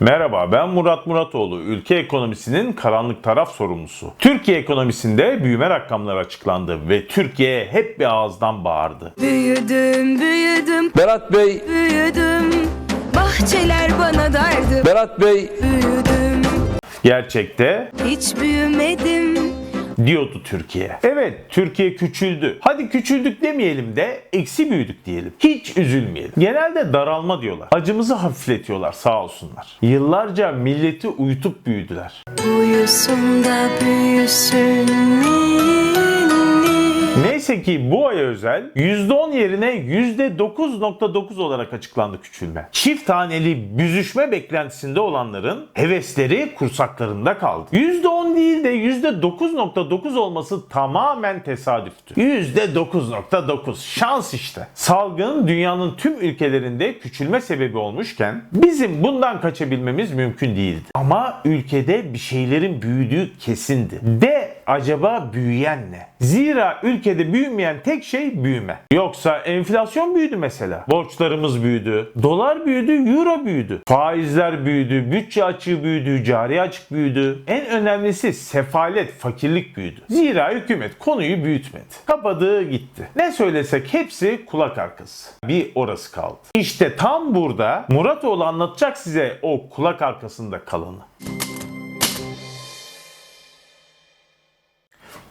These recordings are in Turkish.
Merhaba ben Murat Muratoğlu. Ülke ekonomisinin karanlık taraf sorumlusu. Türkiye ekonomisinde büyüme rakamları açıklandı ve Türkiye hep bir ağızdan bağırdı. Büyüdüm, büyüdüm, Berat Bey, büyüdüm. Bahçeler bana dardı. Berat Bey, Büyüdüm, Gerçekte hiç büyümedim. Diyordu Türkiye. Evet Türkiye küçüldü. Hadi küçüldük demeyelim de eksi büyüdük diyelim. Hiç üzülmeyelim. Genelde daralma diyorlar. Acımızı hafifletiyorlar sağ olsunlar. Yıllarca milleti uyutup büyüdüler. Uyusun da büyüsün ninni. Neyse ki bu aya özel %10 yerine %9.9 olarak açıklandı küçülme. Çift taneli büzüşme beklentisinde olanların hevesleri kursaklarında kaldı. %10 değil de %9.9 olması tamamen tesadüftü. %9.9 şans işte. Salgın dünyanın tüm ülkelerinde küçülme sebebi olmuşken bizim bundan kaçabilmemiz mümkün değildi. Ama ülkede bir şeylerin büyüdüğü kesindi. De acaba büyüyen ne? Zira ülkede büyümeyen tek şey büyüme. Yoksa enflasyon büyüdü mesela. Borçlarımız büyüdü. Dolar büyüdü, euro büyüdü. Faizler büyüdü, bütçe açığı büyüdü, cari açık büyüdü. En önemlisi sefalet, fakirlik büyüdü. Zira hükümet konuyu büyütmedi. Kapadığı gitti. Ne söylesek hepsi kulak arkası. Bir orası kaldı. İşte tam burada Muratoğlu anlatacak size o kulak arkasında kalanı.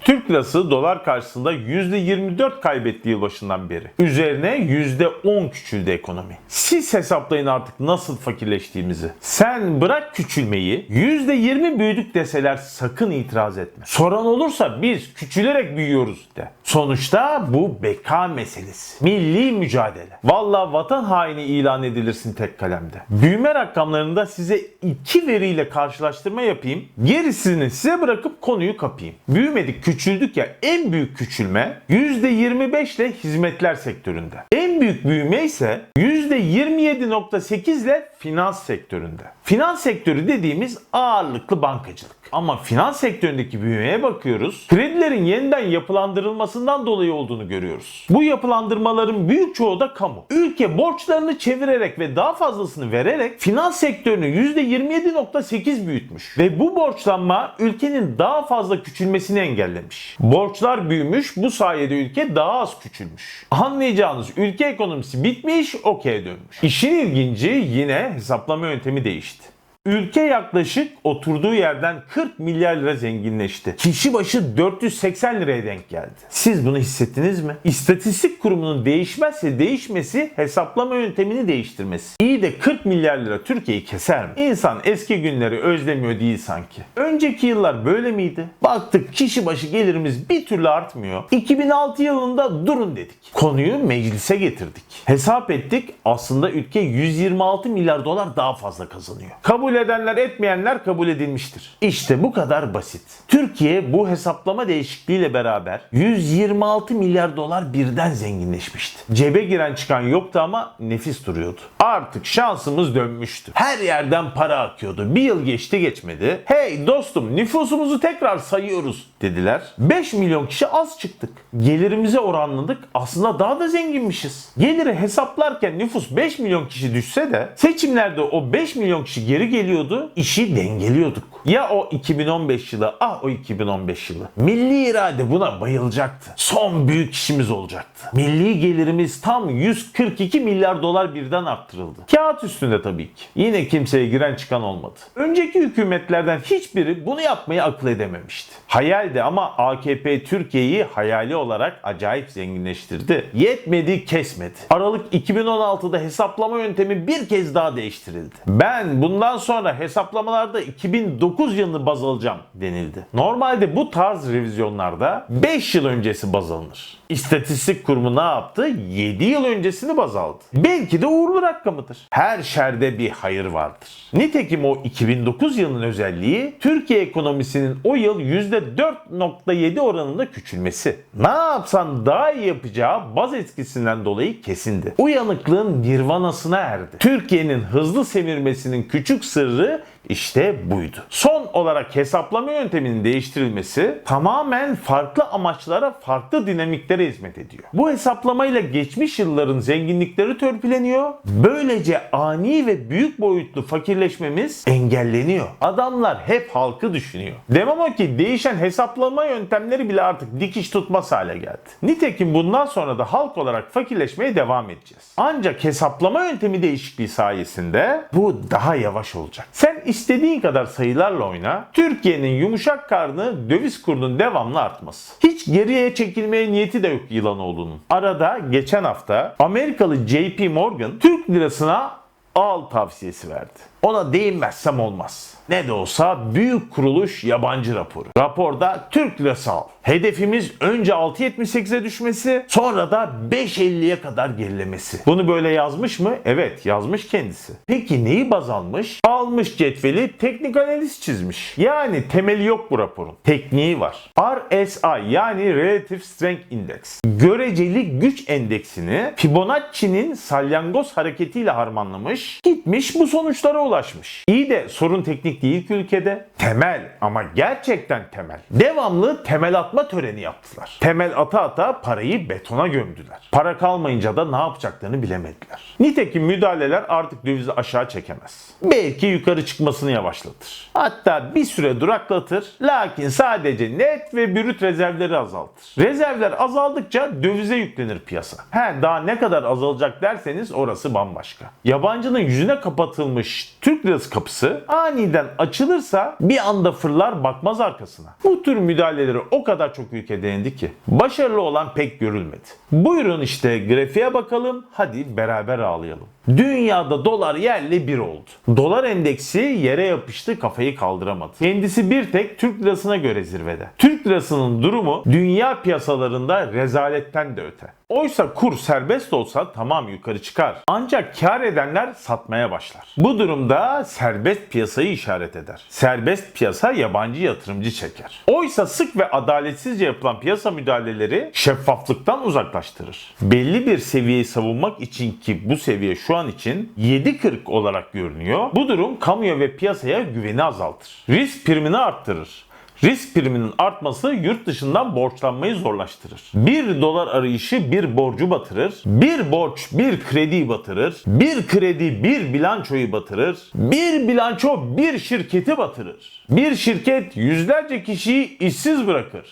Türk lirası dolar karşısında %24 kaybetti yılbaşından beri. Üzerine %10 küçüldü ekonomi. Siz hesaplayın artık nasıl fakirleştiğimizi. Sen bırak küçülmeyi %20 büyüdük deseler sakın itiraz etme. Soran olursa biz küçülerek büyüyoruz de. Sonuçta bu beka meselesi. Milli mücadele. Valla vatan haini ilan edilirsin tek kalemde. Büyüme rakamlarında size iki veriyle karşılaştırma yapayım. Gerisini size bırakıp konuyu kapayım. Büyümedik küçüldük ya en büyük küçülme %25 ile hizmetler sektöründe. En büyük büyüme ise %27.8 ile finans sektöründe. Finans sektörü dediğimiz ağırlıklı bankacılık. Ama finans sektöründeki büyümeye bakıyoruz. Kredilerin yeniden yapılandırılmasından dolayı olduğunu görüyoruz. Bu yapılandırmaların büyük çoğu da kamu. Ülke borçlarını çevirerek ve daha fazlasını vererek finans sektörünü %27.8 büyütmüş. Ve bu borçlanma ülkenin daha fazla küçülmesini engellemiş. Borçlar büyümüş, bu sayede ülke daha az küçülmüş. Anlayacağınız ülke ekonomisi bitmiş, okey dönmüş. İşin ilginci yine hesaplama yöntemi değişti. Ülke yaklaşık oturduğu yerden 40 milyar lira zenginleşti. Kişi başı 480 liraya denk geldi. Siz bunu hissettiniz mi? İstatistik kurumunun değişmezse değişmesi hesaplama yöntemini değiştirmesi. İyi de 40 milyar lira Türkiye'yi keser mi? İnsan eski günleri özlemiyor değil sanki. Önceki yıllar böyle miydi? Baktık kişi başı gelirimiz bir türlü artmıyor. 2006 yılında durun dedik. Konuyu meclise getirdik. Hesap ettik aslında ülke 126 milyar dolar daha fazla kazanıyor. Kabul edenler etmeyenler kabul edilmiştir. İşte bu kadar basit. Türkiye bu hesaplama değişikliğiyle beraber 126 milyar dolar birden zenginleşmişti. Cebe giren çıkan yoktu ama nefis duruyordu. Artık şansımız dönmüştü. Her yerden para akıyordu. Bir yıl geçti geçmedi. Hey dostum nüfusumuzu tekrar sayıyoruz dediler. 5 milyon kişi az çıktık. Gelirimize oranladık. Aslında daha da zenginmişiz. Geliri hesaplarken nüfus 5 milyon kişi düşse de seçimlerde o 5 milyon kişi geri geliyordu. işi dengeliyorduk. Ya o 2015 yılı, ah o 2015 yılı. Milli irade buna bayılacaktı. Son büyük işimiz olacaktı. Milli gelirimiz tam 142 milyar dolar birden arttırıldı. Kağıt üstünde tabii ki. Yine kimseye giren çıkan olmadı. Önceki hükümetlerden hiçbiri bunu yapmayı akıl edememişti. Hayaldi ama AKP Türkiye'yi hayali olarak acayip zenginleştirdi. Yetmedi kesmedi. Aralık 2016'da hesaplama yöntemi bir kez daha değiştirildi. Ben bundan sonra hesaplamalarda 2009 yılını baz alacağım denildi. Normalde bu tarz revizyonlarda 5 yıl öncesi baz alınır. İstatistik kurumu ne yaptı? 7 yıl öncesini baz aldı. Belki de uğurlu rakamıdır. Her şerde bir hayır vardır. Nitekim o 2009 yılının özelliği Türkiye ekonomisinin o yıl %4.7 oranında küçülmesi. Ne yapsan daha iyi yapacağı baz etkisinden dolayı kesindi. Uyanıklığın nirvanasına erdi. Türkiye'nin hızlı semirmesinin küçük sırrı işte buydu. Son olarak hesaplama yönteminin değiştirilmesi tamamen farklı amaçlara, farklı dinamiklere hizmet ediyor. Bu hesaplamayla geçmiş yılların zenginlikleri törpüleniyor. Böylece ani ve büyük boyutlu fakirleşmemiz engelleniyor. Adamlar hep halkı düşünüyor. Demem o ki değişen hesaplama yöntemleri bile artık dikiş tutmaz hale geldi. Nitekim bundan sonra da halk olarak fakirleşmeye devam edeceğiz. Ancak hesaplama yöntemi değişikliği sayesinde bu daha yavaş olacak. Sen istediğin kadar sayılarla oyna. Türkiye'nin yumuşak karnı döviz kurunun devamlı artması. Hiç geriye çekilmeye niyeti de yok Yılanoğlu'nun. Arada geçen hafta Amerikalı JP Morgan Türk lirasına al tavsiyesi verdi. Ona değinmezsem olmaz. Ne de olsa büyük kuruluş yabancı raporu. Raporda Türk lirası al. Hedefimiz önce 6.78'e düşmesi sonra da 5.50'ye kadar gerilemesi. Bunu böyle yazmış mı? Evet yazmış kendisi. Peki neyi baz almış? Almış cetveli teknik analiz çizmiş. Yani temeli yok bu raporun. Tekniği var. RSI yani Relative Strength Index. Göreceli güç endeksini Fibonacci'nin salyangoz hareketiyle harmanlamış. Gitmiş bu sonuçlara ulaşmış. İyi de sorun teknik değil ki ülkede. Temel ama gerçekten temel. Devamlı temel atma töreni yaptılar. Temel ata ata parayı betona gömdüler. Para kalmayınca da ne yapacaklarını bilemediler. Nitekim müdahaleler artık dövizi aşağı çekemez. Belki yukarı çıkmasını yavaşlatır. Hatta bir süre duraklatır. Lakin sadece net ve brüt rezervleri azaltır. Rezervler azaldıkça dövize yüklenir piyasa. He daha ne kadar azalacak derseniz orası bambaşka. Yabancının yüzüne kapatılmış Türk lirası kapısı aniden açılırsa bir anda fırlar bakmaz arkasına. Bu tür müdahaleleri o kadar çok ülke denendi ki başarılı olan pek görülmedi. Buyurun işte grafiğe bakalım hadi beraber ağlayalım. Dünyada dolar yerle bir oldu. Dolar endeksi yere yapıştı kafayı kaldıramadı. Kendisi bir tek Türk lirasına göre zirvede. Türk lirasının durumu dünya piyasalarında rezaletten de öte. Oysa kur serbest olsa tamam yukarı çıkar. Ancak kar edenler satmaya başlar. Bu durumda serbest piyasayı işaret eder. Serbest piyasa yabancı yatırımcı çeker. Oysa sık ve adaletsizce yapılan piyasa müdahaleleri şeffaflıktan uzaklaştırır. Belli bir seviyeyi savunmak için ki bu seviye şu an için 7.40 olarak görünüyor. Bu durum kamuya ve piyasaya güveni azaltır. Risk primini arttırır. Risk priminin artması yurt dışından borçlanmayı zorlaştırır. Bir dolar arayışı bir borcu batırır. Bir borç bir krediyi batırır. Bir kredi bir bilançoyu batırır. Bir bilanço bir şirketi batırır. Bir şirket yüzlerce kişiyi işsiz bırakır.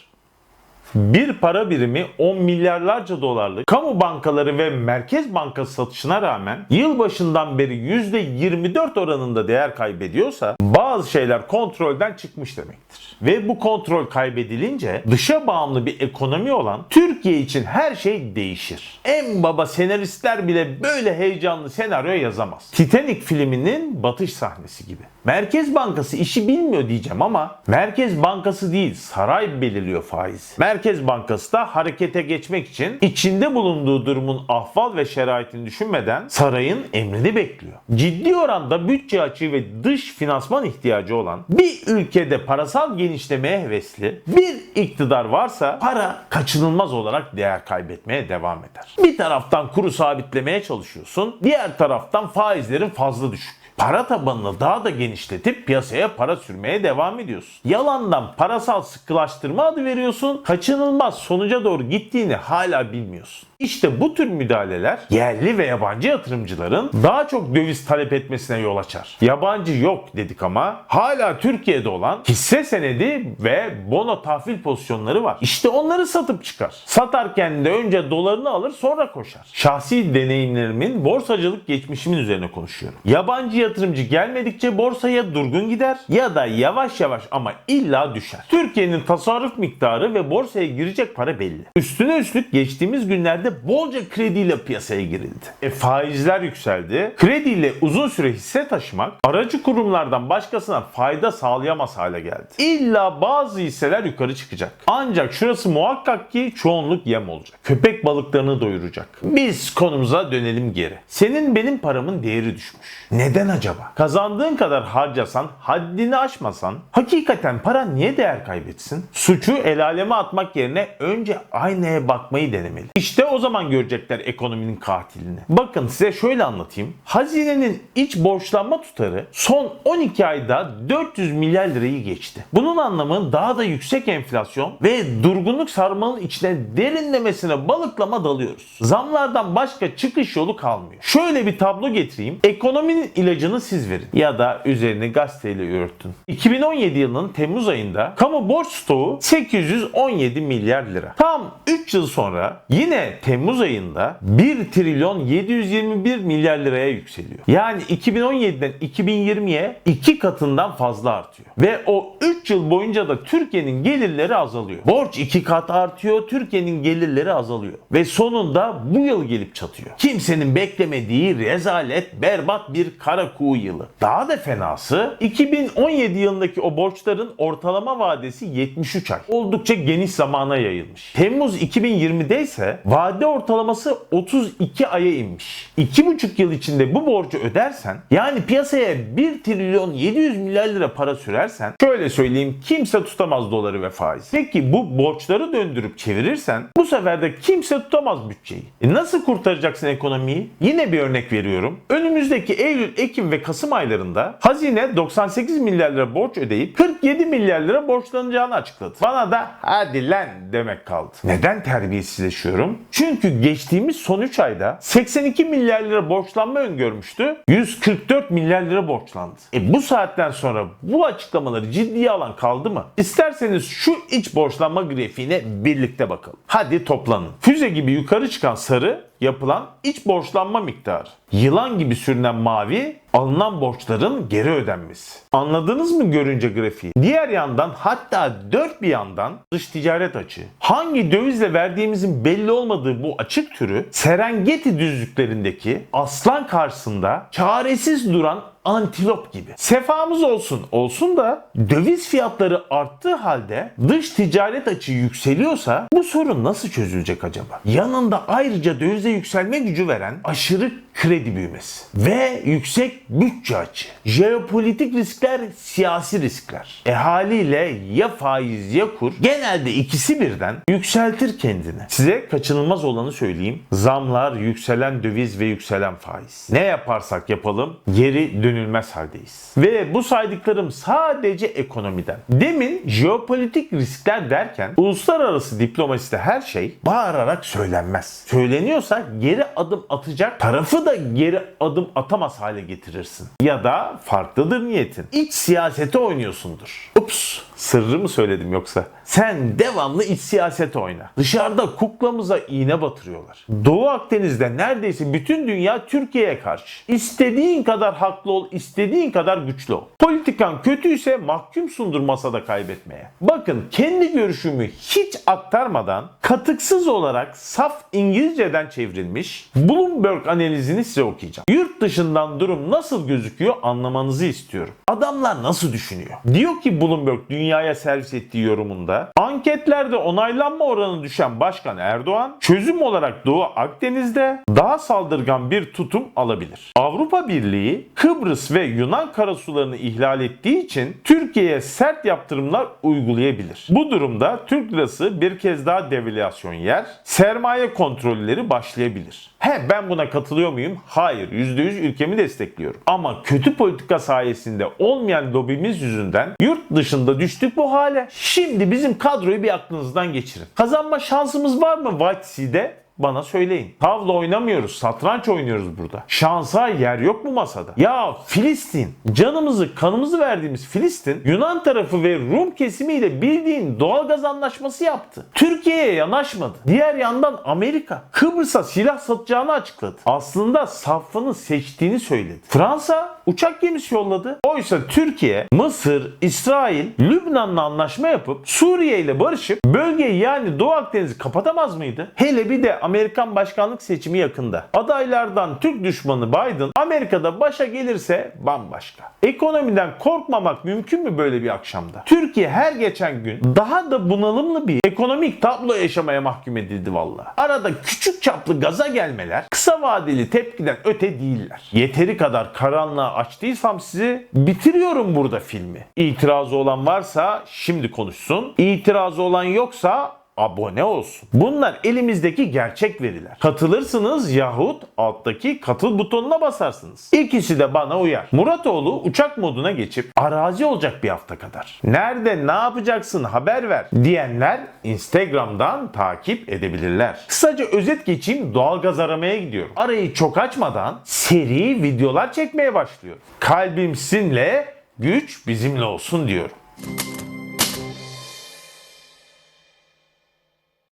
Bir para birimi 10 milyarlarca dolarlık kamu bankaları ve Merkez Bankası satışına rağmen yılbaşından beri %24 oranında değer kaybediyorsa bazı şeyler kontrolden çıkmış demektir. Ve bu kontrol kaybedilince dışa bağımlı bir ekonomi olan Türkiye için her şey değişir. En baba senaristler bile böyle heyecanlı senaryo yazamaz. Titanic filminin batış sahnesi gibi. Merkez Bankası işi bilmiyor diyeceğim ama Merkez Bankası değil saray belirliyor faiz. Merkez Bankası da harekete geçmek için içinde bulunduğu durumun ahval ve şeraitini düşünmeden sarayın emrini bekliyor. Ciddi oranda bütçe açığı ve dış finansman ihtiyacı olan bir ülkede parasal genişlemeye hevesli bir iktidar varsa para kaçınılmaz olarak değer kaybetmeye devam eder. Bir taraftan kuru sabitlemeye çalışıyorsun, diğer taraftan faizlerin fazla düşük. Para tabanını daha da genişletip piyasaya para sürmeye devam ediyorsun. Yalandan parasal sıkılaştırma adı veriyorsun. Kaçınılmaz sonuca doğru gittiğini hala bilmiyorsun. İşte bu tür müdahaleler yerli ve yabancı yatırımcıların daha çok döviz talep etmesine yol açar. Yabancı yok dedik ama hala Türkiye'de olan hisse senedi ve bono tahvil pozisyonları var. İşte onları satıp çıkar. Satarken de önce dolarını alır sonra koşar. Şahsi deneyimlerimin borsacılık geçmişimin üzerine konuşuyorum. Yabancı yatırımcı gelmedikçe borsaya durgun gider ya da yavaş yavaş ama illa düşer. Türkiye'nin tasarruf miktarı ve borsaya girecek para belli. Üstüne üstlük geçtiğimiz günlerde bolca krediyle piyasaya girildi. E faizler yükseldi. Krediyle uzun süre hisse taşımak aracı kurumlardan başkasına fayda sağlayamaz hale geldi. İlla bazı hisseler yukarı çıkacak. Ancak şurası muhakkak ki çoğunluk yem olacak. Köpek balıklarını doyuracak. Biz konumuza dönelim geri. Senin benim paramın değeri düşmüş. Neden acaba? Kazandığın kadar harcasan, haddini aşmasan, hakikaten para niye değer kaybetsin? Suçu el aleme atmak yerine önce aynaya bakmayı denemeli. İşte o zaman görecekler ekonominin katilini. Bakın size şöyle anlatayım. Hazinenin iç borçlanma tutarı son 12 ayda 400 milyar lirayı geçti. Bunun anlamı daha da yüksek enflasyon ve durgunluk sarmalın içine derinlemesine balıklama dalıyoruz. Zamlardan başka çıkış yolu kalmıyor. Şöyle bir tablo getireyim. Ekonominin ilacını siz verin ya da üzerini gazeteyle örtün. 2017 yılının Temmuz ayında kamu borç stoğu 817 milyar lira. Tam 3 yıl sonra yine Temmuz ayında 1 trilyon 721 milyar liraya yükseliyor. Yani 2017'den 2020'ye 2 katından fazla artıyor. Ve o 3 yıl boyunca da Türkiye'nin gelirleri azalıyor. Borç 2 kat artıyor, Türkiye'nin gelirleri azalıyor. Ve sonunda bu yıl gelip çatıyor. Kimsenin beklemediği rezalet, berbat bir kara kuğu yılı. Daha da fenası 2017 yılındaki o borçların ortalama vadesi 73 ay. Oldukça geniş zamana yayılmış. Temmuz 2020'de ise vade ortalaması 32 aya inmiş. 2,5 yıl içinde bu borcu ödersen yani piyasaya 1 trilyon 700 milyar lira para sürersen şöyle söyleyeyim kimse tutamaz doları ve faiz. Peki bu borçları döndürüp çevirirsen bu sefer de kimse tutamaz bütçeyi. E nasıl kurtaracaksın ekonomiyi? Yine bir örnek veriyorum. Önümüzdeki Eylül, Ekim ve Kasım aylarında hazine 98 milyar lira borç ödeyip 47 milyar lira borçlanacağını açıkladı. Bana da hadi lan demek kaldı. Neden terbiyesizleşiyorum? Çünkü geçtiğimiz son 3 ayda 82 milyar lira borçlanma öngörmüştü. 144 milyar lira borçlandı. E bu saatten sonra bu açıklamaları ciddiye alan kaldı mı? İsterseniz şu iç borçlanma grafiğine birlikte bakalım. Hadi toplanın. Füze gibi yukarı çıkan sarı yapılan iç borçlanma miktarı. Yılan gibi sürünen mavi alınan borçların geri ödenmesi. Anladınız mı görünce grafiği? Diğer yandan hatta dört bir yandan dış ticaret açığı. Hangi dövizle verdiğimizin belli olmadığı bu açık türü Serengeti düzlüklerindeki aslan karşısında çaresiz duran antilop gibi. Sefamız olsun olsun da döviz fiyatları arttığı halde dış ticaret açığı yükseliyorsa bu sorun nasıl çözülecek acaba? Yanında ayrıca dövize yükselme gücü veren aşırı kredi büyümesi ve yüksek bütçe açığı. Jeopolitik riskler, siyasi riskler. E haliyle ya faiz ya kur genelde ikisi birden yükseltir kendini. Size kaçınılmaz olanı söyleyeyim. Zamlar, yükselen döviz ve yükselen faiz. Ne yaparsak yapalım geri dönülmez haldeyiz. Ve bu saydıklarım sadece ekonomiden. Demin jeopolitik riskler derken uluslararası diplomaside her şey bağırarak söylenmez. Söyleniyorsa geri adım atacak tarafı da geri adım atamaz hale getirirsin. Ya da farklıdır niyetin. İç siyasete oynuyorsundur. Ups sırrı mı söyledim yoksa? Sen devamlı iç siyasete oyna. Dışarıda kuklamıza iğne batırıyorlar. Doğu Akdeniz'de neredeyse bütün dünya Türkiye'ye karşı. İstediğin kadar haklı ol, istediğin kadar güçlü ol. Politikan kötüyse mahkumsundur masada kaybetmeye. Bakın kendi görüşümü hiç aktarmadan katıksız olarak saf İngilizceden çevrilmiş Bloomberg analizini size okuyacağım. Yurt dışından durum nasıl gözüküyor anlamanızı istiyorum. Adamlar nasıl düşünüyor? Diyor ki Bloomberg dünyaya servis ettiği yorumunda anketlerde onaylanma oranı düşen Başkan Erdoğan çözüm olarak Doğu Akdeniz'de daha saldırgan bir tutum alabilir. Avrupa Birliği Kıbrıs ve Yunan karasularını ihlal ettiği için Türkiye'ye sert yaptırımlar uygulayabilir. Bu durumda Türk lirası bir kez daha devalüasyon yer, sermaye kontrolleri başlayabilir. He ben buna katılıyor muyum? Hayır. %100 ülkemi destekliyorum. Ama kötü politika sayesinde olmayan lobimiz yüzünden yurt dışında düştük bu hale. Şimdi bizim kadroyu bir aklınızdan geçirin. Kazanma şansımız var mı White Sea'de? Bana söyleyin. Tavla oynamıyoruz, satranç oynuyoruz burada. Şansa yer yok mu masada? Ya Filistin, canımızı, kanımızı verdiğimiz Filistin, Yunan tarafı ve Rum kesimiyle bildiğin doğalgaz anlaşması yaptı. Türkiye'ye yanaşmadı. Diğer yandan Amerika, Kıbrıs'a silah satacağını açıkladı. Aslında safını seçtiğini söyledi. Fransa uçak gemisi yolladı. Oysa Türkiye, Mısır, İsrail, Lübnan'la anlaşma yapıp Suriye ile barışıp bölgeyi yani Doğu Akdeniz'i kapatamaz mıydı? Hele bir de Amerikan başkanlık seçimi yakında. Adaylardan Türk düşmanı Biden Amerika'da başa gelirse bambaşka. Ekonomiden korkmamak mümkün mü böyle bir akşamda? Türkiye her geçen gün daha da bunalımlı bir ekonomik tablo yaşamaya mahkum edildi valla. Arada küçük çaplı gaza gelmeler kısa vadeli tepkiden öte değiller. Yeteri kadar karanlığa açtıysam sizi bitiriyorum burada filmi. İtirazı olan varsa şimdi konuşsun. İtirazı olan yoksa abone olsun. Bunlar elimizdeki gerçek veriler. Katılırsınız yahut alttaki katıl butonuna basarsınız. İkisi de bana uyar. Muratoğlu uçak moduna geçip arazi olacak bir hafta kadar. Nerede ne yapacaksın haber ver diyenler Instagram'dan takip edebilirler. Kısaca özet geçeyim doğalgaz aramaya gidiyorum. Arayı çok açmadan seri videolar çekmeye başlıyorum. Kalbim sizinle güç bizimle olsun diyorum.